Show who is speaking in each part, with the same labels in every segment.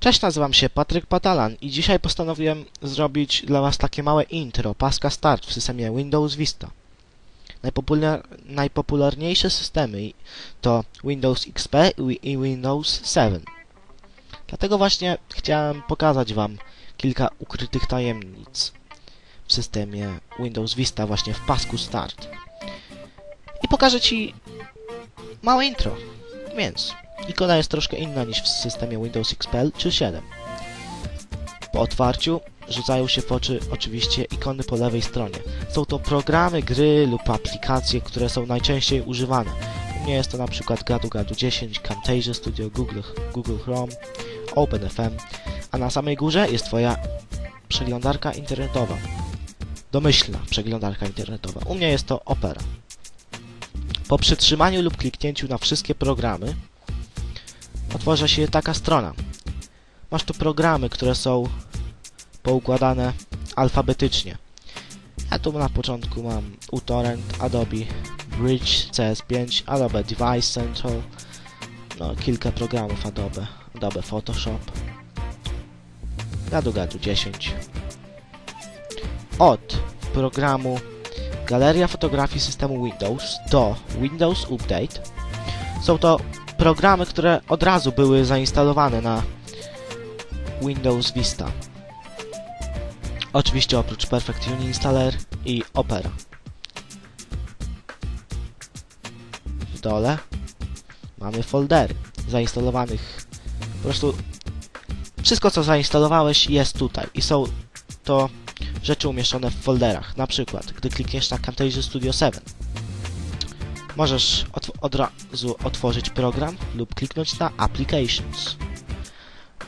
Speaker 1: Cześć, nazywam się Patryk Patalan i dzisiaj postanowiłem zrobić dla Was takie małe intro, paska start w systemie Windows Vista. Najpopular najpopularniejsze systemy to Windows XP i Windows 7. Dlatego właśnie chciałem pokazać Wam kilka ukrytych tajemnic w systemie Windows Vista właśnie w pasku start. I pokażę Ci małe intro. Więc ikona jest troszkę inna niż w systemie Windows XP czy 7. Po otwarciu rzucają się w oczy oczywiście ikony po lewej stronie. Są to programy, gry lub aplikacje, które są najczęściej używane. U mnie jest to przykład Gadu Gadu 10, Camtasia Studio, Google, Google Chrome, OpenFM, a na samej górze jest Twoja przeglądarka internetowa. Domyślna przeglądarka internetowa. U mnie jest to Opera. Po przytrzymaniu lub kliknięciu na wszystkie programy otworzy się taka strona. Masz tu programy, które są poukładane alfabetycznie. Ja tu na początku mam uTorrent, Adobe Bridge, CS5, Adobe Device Central, no kilka programów Adobe, Adobe Photoshop, Gadu Gadu 10. Od programu Galeria fotografii systemu Windows do Windows Update są to programy, które od razu były zainstalowane na Windows Vista. Oczywiście oprócz Perfect Uninstaller i Opera. W dole mamy foldery zainstalowanych. Po prostu wszystko co zainstalowałeś jest tutaj i są to rzeczy umieszczone w folderach. Na przykład, gdy klikniesz na Camtasia Studio 7 możesz otw od razu otworzyć program lub kliknąć na Applications.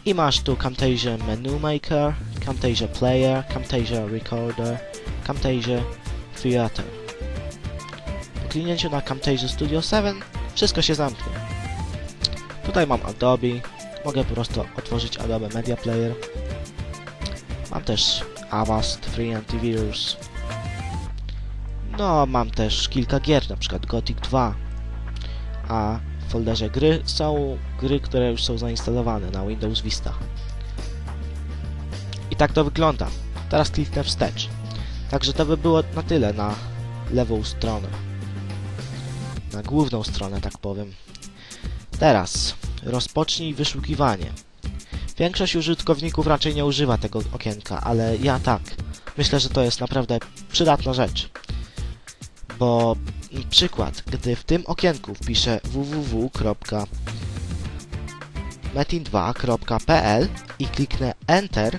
Speaker 1: I masz tu Camtasia Menu Maker, Camtasia Player, Camtasia Recorder, Camtasia Theater. Po kliknięciu na Camtasia Studio 7 wszystko się zamknie. Tutaj mam Adobe, mogę po prostu otworzyć Adobe Media Player. Mam też Avast Free Antivirus, no, mam też kilka gier, na przykład Gothic 2. A w folderze gry są gry, które już są zainstalowane na Windows Vista. I tak to wygląda. Teraz kliknę wstecz. Także to by było na tyle na lewą stronę. Na główną stronę, tak powiem. Teraz rozpocznij wyszukiwanie. Większość użytkowników raczej nie używa tego okienka, ale ja tak. Myślę, że to jest naprawdę przydatna rzecz bo przykład, gdy w tym okienku wpiszę www.metin2.pl i kliknę Enter,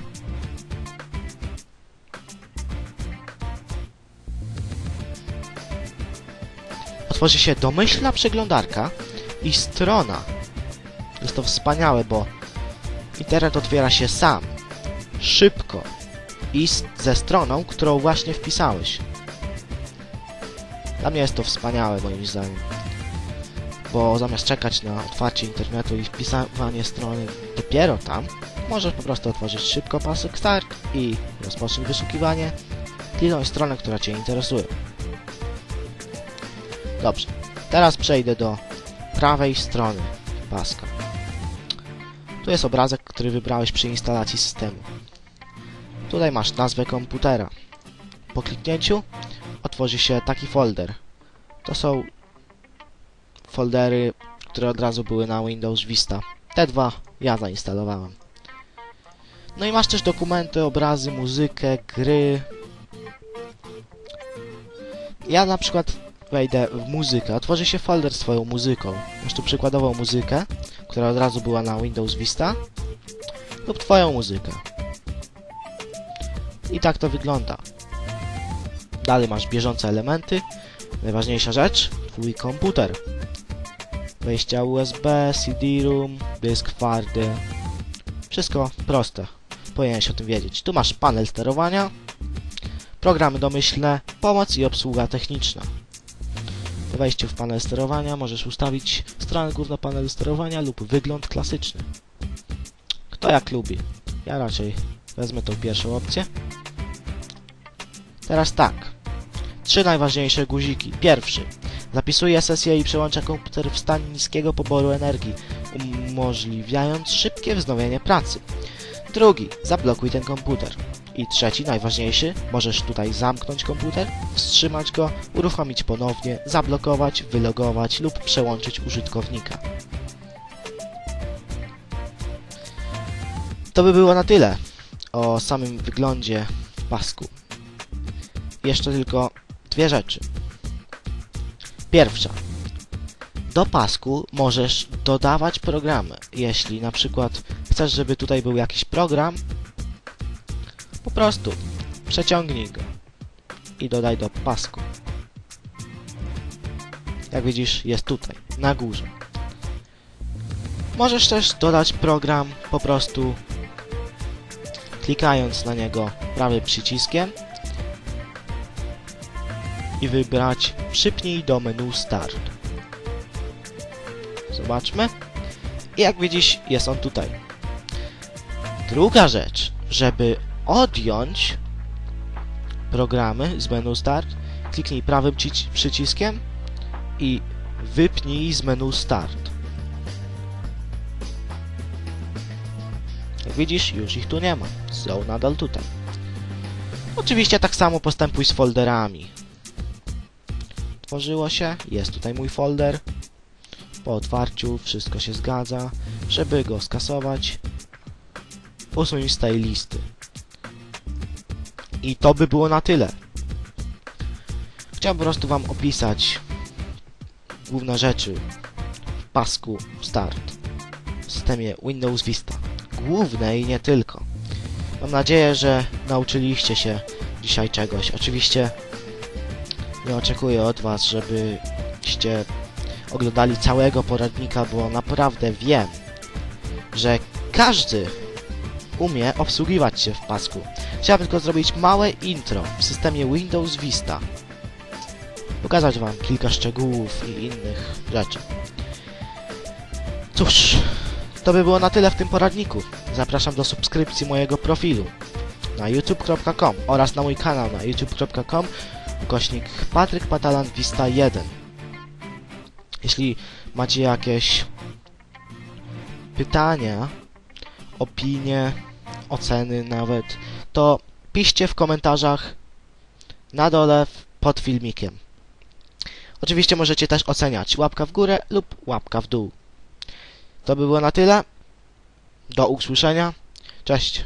Speaker 1: otworzy się domyślna przeglądarka i strona. Jest to wspaniałe, bo internet otwiera się sam, szybko i ze stroną, którą właśnie wpisałeś. Dla mnie jest to wspaniałe moim zdaniem. Bo zamiast czekać na otwarcie internetu i wpisywanie strony dopiero tam, możesz po prostu otworzyć szybko pasek Start i rozpocznij wyszukiwanie, kliknąć stronę, która Cię interesuje. Dobrze, teraz przejdę do prawej strony paska. Tu jest obrazek, który wybrałeś przy instalacji systemu. Tutaj masz nazwę komputera. Po kliknięciu otworzy się taki folder. To są foldery, które od razu były na Windows Vista. Te dwa ja zainstalowałem. No i masz też dokumenty, obrazy, muzykę, gry. Ja na przykład wejdę w muzykę, otworzy się folder z twoją muzyką. Masz tu przykładową muzykę, która od razu była na Windows Vista lub twoją muzykę. I tak to wygląda. Dalej masz bieżące elementy. Najważniejsza rzecz, twój komputer. Wejścia USB, CD-ROM, dysk twardy. Wszystko proste. Powinieneś o tym wiedzieć. Tu masz panel sterowania, programy domyślne, pomoc i obsługa techniczna. Po wejściu w panel sterowania możesz ustawić stronę główną panelu sterowania lub wygląd klasyczny. Kto jak lubi. Ja raczej wezmę tą pierwszą opcję. Teraz tak. Trzy najważniejsze guziki. Pierwszy. Zapisuje sesję i przełącza komputer w stan niskiego poboru energii. Um, umożliwiając szybkie wznowienie pracy. Drugi, zablokuj ten komputer. I trzeci, najważniejszy, możesz tutaj zamknąć komputer, wstrzymać go, uruchomić ponownie, zablokować, wylogować lub przełączyć użytkownika. To by było na tyle o samym wyglądzie pasku. Jeszcze tylko dwie rzeczy. Pierwsza. Do pasku możesz dodawać programy. Jeśli na przykład chcesz, żeby tutaj był jakiś program, po prostu przeciągnij go i dodaj do pasku. Jak widzisz, jest tutaj, na górze. Możesz też dodać program po prostu klikając na niego prawym przyciskiem i wybrać przypnij do menu Start. Zobaczmy. I jak widzisz, jest on tutaj. Druga rzecz, żeby odjąć programy z menu Start, kliknij prawym ci- przyciskiem i wypnij z menu Start. Jak widzisz, już ich tu nie ma. Są nadal tutaj. Oczywiście tak samo postępuj z folderami. Tworzyło się, jest tutaj mój folder. Po otwarciu wszystko się zgadza. Żeby go skasować, usuń z tej listy. I to by było na tyle. Chciałem po prostu Wam opisać główne rzeczy w pasku Start w systemie Windows Vista. Główne i nie tylko. Mam nadzieję, że nauczyliście się dzisiaj czegoś. Oczywiście nie oczekuję od Was, żebyście oglądali całego poradnika, bo naprawdę wiem, że każdy umie obsługiwać się w pasku. Chciałem tylko zrobić małe intro w systemie Windows Vista. Pokazać Wam kilka szczegółów i innych rzeczy. Cóż, to by było na tyle w tym poradniku. Zapraszam do subskrypcji mojego profilu na youtube.com oraz na mój kanał na youtube.com ukośnik Patryk Patalan Vista 1. Jeśli macie jakieś pytania, opinie, oceny nawet, to piszcie w komentarzach na dole pod filmikiem. Oczywiście możecie też oceniać łapka w górę lub łapka w dół. To by było na tyle. Do usłyszenia. Cześć.